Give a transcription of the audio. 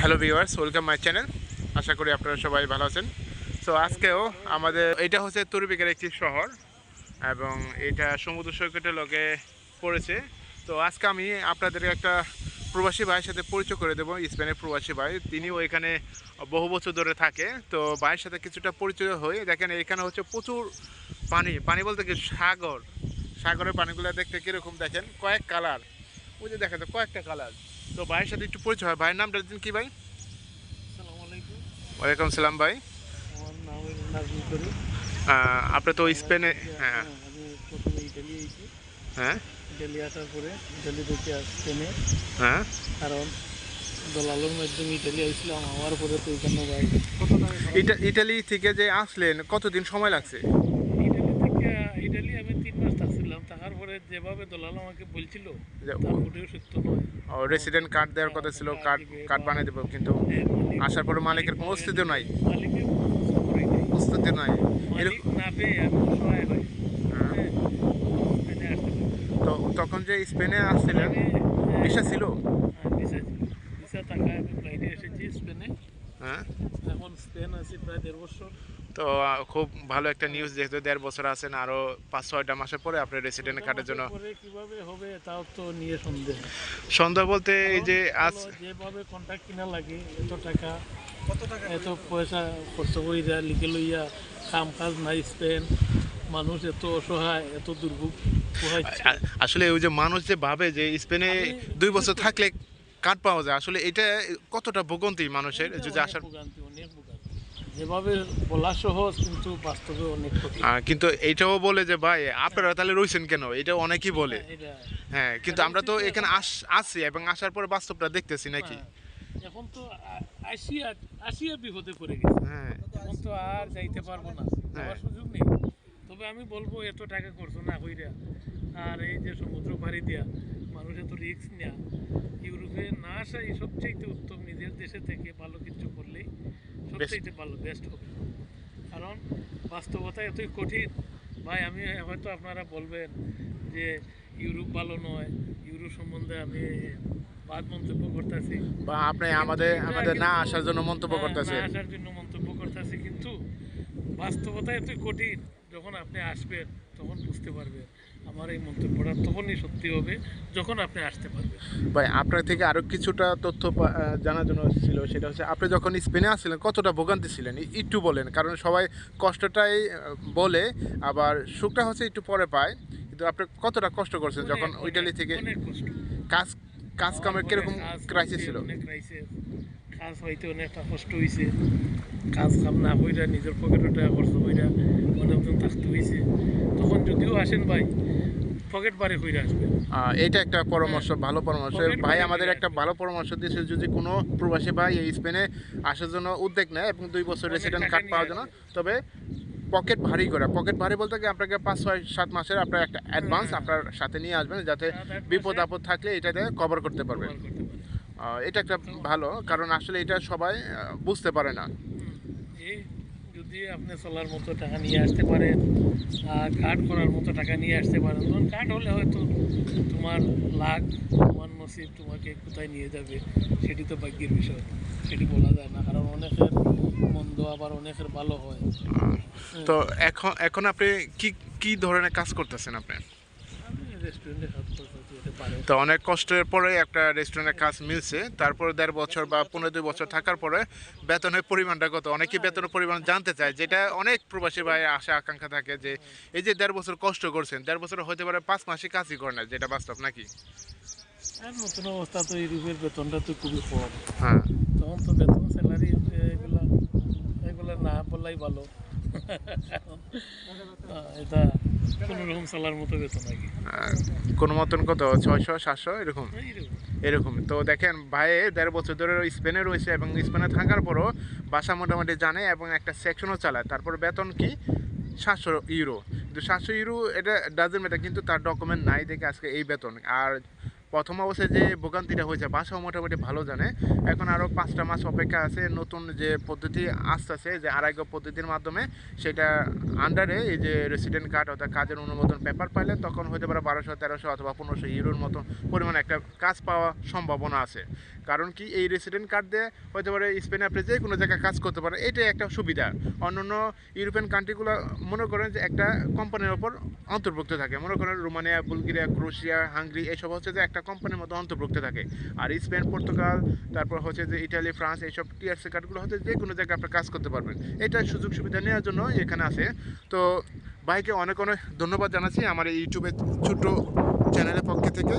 Hello viewers welcome my channel আশা করি আপনারা সবাই ভালো আছেন। সো আজকেও আমাদের এটা হচ্ছে তুরবিকের একটি শহর এবং এটা সমুদ্র সৈকতের লগে পড়েছে। তো, আজকে আমি আপনাদের একটা প্রবাসী ভাইয়ের সাথে পরিচয় করে দেবো, স্পেনের প্রবাসী ভাই। তিনিও এখানে বহু বছর ধরে থাকে। তো, ভাইয়ের সাথে কিছুটা পরিচয় হয়ে দেখেন এখানে হচ্ছে প্রচুর পানি। পানি বলতে কি? সাগর। সাগরের পানিগুলো দেখতে কীরকম দেখেন? কয়েক কালার। ওই যে দেখা যায় কয়েকটা কালার। তো ভাইয়ের সাথে একটু পরিচয় হয়। ভাইয়ের নামটা দিন কি ভাই? ওয়ালাইকুম সালাম ভাই। আহ, আপনি তো স্পেনে হ্যাঁ। প্রথমে ইটালি হ্যাঁ? ইটালি আসার পরে থেকে স্পেনে। হ্যাঁ? কারণ দলালের মাধ্যমে ইটালি আইছিলাম। আমার পরে তো এখানে ইটালি থেকে যে আসলেন কতদিন সময় লাগছে? থেকে আমি তিন মাস থাকছিলাম। থাকার পরে যেভাবে দলাল আমাকে বলছিল মোটেও সত্য নয়। রেসিডেন্ট কার্ড দেওয়ার কথা ছিল কার্ড কার্ড বানিয়ে দেবো কিন্তু আসার পরে মালিকের কোনো অস্তিত্ব নাই। মালিকের অস্তিত্ব নাই। মালিক না পেয়ে আমি অসহায় হই হ্যাঁ। হ্যাঁ। তো তখন যে স্পেনে আসছিলেন আমি, হ্যাঁ, ভিসা ছিল হ্যাঁ, ভিসা ছিল ভিসা থাকায় আমি ফ্লাইটে এসেছি স্পেনে হ্যাঁ এখন স্পেন আছি প্রায় দেড় বছর তো খুব ভালো একটা নিউজ যেহেতু দেড় বছর আছেন আরও পাঁচ ছয়টা মাসের পরে আপনার রেসিডেন্ট কার্ডের জন্য। কীভাবে হবে তাও তো নিয়ে সন্দেহ। সন্ধ্যা বলতে এই যে আজ যেভাবে কন্ট্রাক্ট কিনা লাগে এত টাকা কত টাকা এত পয়সা খরচ কইরা লিখে লইয়া কাম কাজ নাই স্পেন মানুষ এত অসহায় এত দুর্ভোগ আসলে ওই যে মানুষ যে ভাবে যে স্পেনে দুই বছর থাকলে কার্ড পাওয়া যায় আসলে এটা কতটা ভোগান্তি মানুষের যদি আসার ভোগান্তি, অনেক। যেভাবে বলা সহজ কিন্তু বাস্তবে অনেক কিন্তু এইটাও বলে যে ভাই আপনারা তাহলে রয়েছেন কেন? এটা অনেকেই বলে। হ্যাঁ কিন্তু আমরা তো এখানে আস আসছি এবং আসার পরে বাস্তবটা দেখতেছি নাকি? হ্যাঁ, এখন তো আসিয়া আসিয়া বিপদে পড়ে গেছে। হ্যাঁ। এখন তো আর যাইতে পারব না। যাওয়ার সুযোগ নেই। তবে আমি বলব এত টাকা করছ না কইরা। আর এই যে সমুদ্র পাড়ি দিয়া এত রিস্ক নেয়া ইউরোপে না আসাই সবচাইতে উত্তম নিজের দেশে থেকে ভালো কিছু করলেই সবচাইতে ভালো বেস্ট হবে। কারণ বাস্তবতা এতই কঠিন। ভাই আমি হয়তো আপনারা বলবেন যে ইউরোপ ভালো নয় ইউরোপ সম্বন্ধে আমি বাদ মন্তব্য করতেছি। বা আপনি আমাদের আমাদের না আসার জন্য মন্তব্য হ্যাঁ, করতেছেন। না আসার জন্য মন্তব্য করতেছি কিন্তু বাস্তবতা এতই কঠিন যখন আপনি আসবেন তখন বুঝতে পারবেন। আমার এই মন্তব্যটা তখনই সত্যি হবে যখন আপনি আসতে পারবেন। ভাই আপনার থেকে আরও কিছুটা তথ্য জানার জন্য ছিল সেটা হচ্ছে আপনি যখন স্পেনে আসছিলেন কতটা ভোগান্তি ছিলেন? একটু বলেন কারণ সবাই কষ্টটাই বলে আবার সুখটা হচ্ছে একটু পরে পায় কিন্তু আপনি কতটা কষ্ট করছেন যখন ইটালি থেকে কাজ কাজ কামের কীরকম ক্রাইসিস ছিল? কাজ হইতে অনেকটা কষ্ট হয়েছে কাজ কাম না কইরা নিজের পকেটে টাকা খরচ কইরা অনেকজন থাকতে হয়েছে তখন যদিও আসেন ভাই পকেট আসবেন আহ, এটা একটা পরামর্শ ভালো পরামর্শ। ভাই আমাদের একটা ভালো পরামর্শ দিয়েছে যদি কোনো প্রবাসী ভাই এই স্পেনে আসার জন্য উদ্যোগ নেয় এবং দুই বছর রেসিডেন্ট কার্ড পাওয়ার জন্য। তবে পকেট ভারী করে পকেট ভারী বলতে কি আপনাকে পাঁচ ছয় সাত মাসের আপনার একটা অ্যাডভান্স হ্যাঁ। আপনার সাথে নিয়ে আসবেন যাতে বিপদ আপদ থাকলে এটাতে কভার করতে পারবেন। এটা একটা ভালো কারণ আসলে এটা সবাই বুঝতে পারে না। যদি আপনি চলার মতো টাকা নিয়ে আসতে পারেন আর কার্ড করার মতো টাকা নিয়ে আসতে পারেন। তখন কার্ড হলে হয়তো তোমার লাখ তোমার নসিব তোমাকে কোথায় নিয়ে যাবে সেটি তো ভাগ্যের বিষয় সেটি বলা যায় না কারণ অনেকের মন্দ আবার অনেকের ভালো হয়। তো এখন এখন আপনি কি কি ধরনের কাজ করতেছেন আপনি? আমি রেস্টুরেন্টে কাজ করতে যেতে পারে তো অনেক কষ্টের পরে একটা রেস্টুরেন্টের কাজ মিলছে। তারপরে দেড় বছর বা পনেরো দুই বছর থাকার পরে বেতনের পরিমাণটা কত? অনেকেই বেতনের পরিমাণ জানতে চায় যেটা অনেক প্রবাসী ভাই আশা আকাঙ্ক্ষা থাকে যে এই যে দেড় বছর কষ্ট করছেন দেড় বছর হতে পারে পাঁচ মাসে কাজই করে না যেটা বাস্তব নাকি? নতুন অবস্থা তো ইউরোপের বেতনটা তো খুবই কম। হ্যাঁ। তখন তো বেতন স্যালারি এগুলা এগুলা না বললাই ভালো। এটা কোনো রকম চলার মতো বেতন আর কোনো মতন কত? ছয়শো সাতশো? এরকম? এরকম। তো দেখেন ভাই দেড় বছর ধরে স্পেনে রয়েছে এবং স্পেনে থাকার পরও বাসা মোটামুটি জানে এবং একটা সেকশনও চালায়। তারপর বেতন কি? সাতশো ইউরো। কিন্তু সাতশো ইউরো এটা ডাজেন্ট ম্যাটার কিন্তু তার ডকুমেন্ট নাই দেখে আজকে এই বেতন। আর প্রথম অবস্থায় যে ভোগান্তিটা হয়েছে, বাসাও মোটামুটি ভালো জানে। এখন আরও পাঁচটা মাস অপেক্ষা আছে, নতুন যে পদ্ধতি আসতেছে, যে আড়াইগো পদ্ধতির মাধ্যমে সেটা আন্ডারে এই যে রেসিডেন্ট কার্ড অর্থাৎ কাজের অনুমোদন পেপার পাইলে তখন হতে পারে বারোশো, তেরোশো অথবা পনেরোশো ইউরোর মতো পরিমাণে একটা কাজ পাওয়া সম্ভাবনা আছে। কারণ কি এই রেসিডেন্ট কার্ড দিয়ে হতে পারে স্পেনে আপনি যে কোনো জায়গায় কাজ করতে পারেন, এটাই একটা সুবিধা। অন্যান্য ইউরোপিয়ান কান্ট্রিগুলো মনে করেন যে একটা কোম্পানির ওপর অন্তর্ভুক্ত থাকে। মনে করেন রোমানিয়া, বুলগেরিয়া ক্রোয়েশিয়া হাঙ্গরি এইসব হচ্ছে যে একটা কোম্পানির মধ্যে অন্তর্ভুক্ত থাকে। আর স্পেন, পর্তুগাল, তারপর হচ্ছে যে ইটালি, ফ্রান্স, এইসব টিআরসি কার্ডগুলো হচ্ছে যে কোনো জায়গায় আপনি কাজ করতে পারবেন। এটা সুযোগ সুবিধা নেওয়ার জন্য এখানে আছে। তো ভাইকে অনেক অনেক ধন্যবাদ জানাচ্ছি আমার এই ইউটিউবের ছোটো চ্যানেলের পক্ষে থেকে।